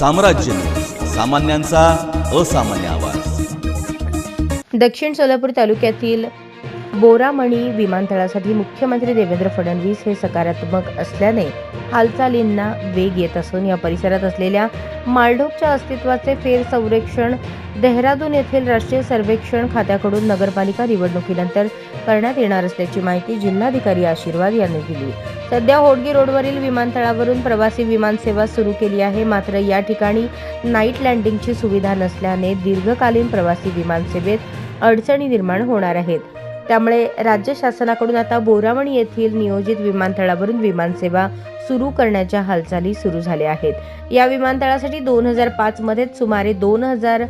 साम्राज्य. सामान्यांचा असामान्य आवाज. दक्षिण सोलापूर तालुक्यातील बोरामणी विमानतळासाठी मुख्यमंत्री देवेंद्र फडणवीस हे सकारात्मक असल्याने हालचालींना वेग येत असून या परिसरात असलेल्या मालढोकच्या अस्तित्वाचे फेर संरक्षण देहरादून येथील राष्ट्रीय सर्वेक्षण खात्याकडून नगरपालिका निवडणुकीनंतर करण्यात येणार असल्याची माहिती जिल्हाधिकारी आशीर्वाद यांनी दिली. सध्या होडगी रोडवरील विमानतळावरून प्रवासी विमानसेवा सुरू केली आहे. मात्र या ठिकाणी नाईट लँडिंगची सुविधा नसल्याने दीर्घकालीन प्रवासी विमानसेवेत अडचणी निर्माण होणार आहेत. त्यामुळे राज्य शासनाकडून आता बोरावणी येथील नियोजित विमानतळावरून विमानसेवा सुरू करण्याच्या हालचाली सुरू झाल्या आहेत. या विमानतळासाठी दोन हजार पाचमध्येच सुमारे दोन हजार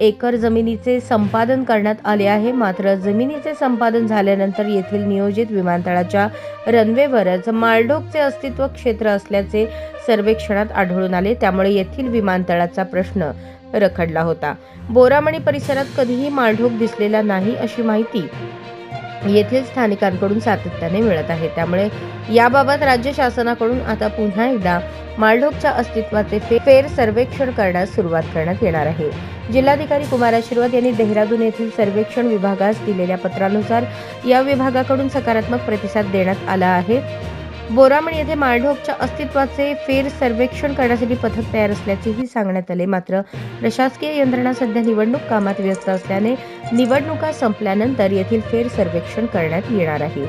एकर जमिनीचे संपादन करण्यात आले आहे. मात्र जमिनीचे संपादन झाल्यानंतर येथील नियोजित विमानतळाच्या रनवेवरच मालढोकचे अस्तित्व क्षेत्र असल्याचे सर्वेक्षणात आढळून आले. त्यामुळे येथील विमानतळाचा प्रश्न रखडला होता. बोरामणी परिसरात कधीही मालढोक दिसलेला नाही अशी माहिती येथील स्थानिकांकडून सातत्याने मिळत आहे. त्यामुळे याबाबत राज्य शासनाकडून आता पुन्हा एकदा मालढोकच्या अस्तित्वाचे फेर सर्वेक्षण करण्यास सुरुवात करण्यात येणार आहे. जिल्हाधिकारी कुमार आशीर्वाद यांनी देहरादून येथील सर्वेक्षण विभागास दिलेल्या पत्रानुसार या विभागाकडून सकारात्मक प्रतिसाद देण्यात आला आहे. बोरामणी येथे माळढोकच्या अस्तित्वाचे फेर सर्वेक्षण करण्यासाठी पथक तयार असल्याचेही सांगण्यात आले. मात्र प्रशासकीय यंत्रणा सध्या निवडणूक कामात व्यस्त असल्याने निवडणुका संपल्यानंतर येथील फेर सर्वेक्षण करण्यात येणार आहे.